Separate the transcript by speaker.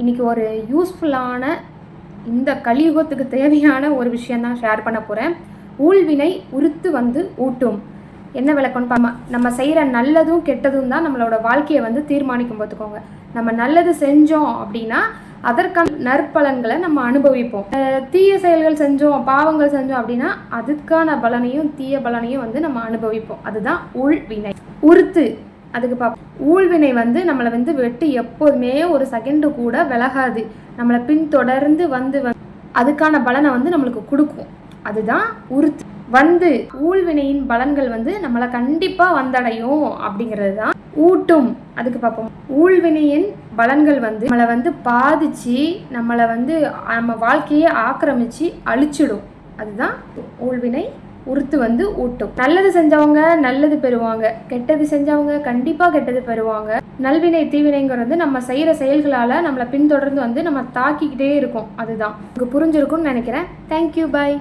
Speaker 1: இன்னைக்கு ஒரு யூஸ்ஃபுல்லான இந்த கலியுகத்துக்கு தேவையான ஒரு விஷயந்தான் ஷேர் பண்ண போகிறேன் ஊழ்வினை உறுத்து வந்து ஊட்டும். என்ன விளக்கம்னு பா நம்ம செய்கிற நல்லதும் கெட்டதும் தான் நம்மளோட வாழ்க்கையை வந்து தீர்மானிக்கும் பார்த்துக்கோங்க. நம்ம நல்லது செஞ்சோம் அப்படின்னா அதற்கான நற்பலன்களை நம்ம அனுபவிப்போம். தீய செயல்கள் செஞ்சோம் பாவங்கள் செஞ்சோம் அப்படின்னா அதுக்கான பலனையும் தீய பலனையும் வந்து நம்ம அனுபவிப்போம். அதுதான் ஊழ்வினை. உறுத்து அதுக்கு பார்ப்போம் ஊழ்வினை வந்து நம்மளை வந்து வெட்டி எப்போதுமே ஒரு செகண்டு கூட விலகாது. நம்மளை பின்தொடர்ந்து வந்து வந்து அதுக்கான பலனை வந்து நம்மளுக்கு கொடுக்கும். அதுதான் உறுத்து. வந்து ஊழ்வினையின் பலன்கள் வந்து நம்மளை கண்டிப்பாக வந்தடையும் அப்படிங்கிறது தான் ஊட்டும். அதுக்கு பார்ப்போம் ஊழ்வினையின் பலன்கள் வந்து நம்மளை வந்து பாதிச்சு நம்மளை வந்து நம்ம வாழ்க்கையை ஆக்கிரமிச்சு அழிச்சிடும். அதுதான் ஊழ்வினை உறுத்து வந்து ஊட்டும். நல்லது செஞ்சவங்க நல்லது பெறுவாங்க. கெட்டது செஞ்சவங்க கண்டிப்பாக கெட்டது பெறுவாங்க. நல்வினை தீவினைங்கிறது வந்து நம்ம செய்கிற செயல்களால் நம்மளை பின்தொடர்ந்து வந்து நம்ம தாக்கிக்கிட்டே இருக்கோம். அதுதான். உங்களுக்கு புரிஞ்சிருக்கும்னு நினைக்கிறேன். Thank you bye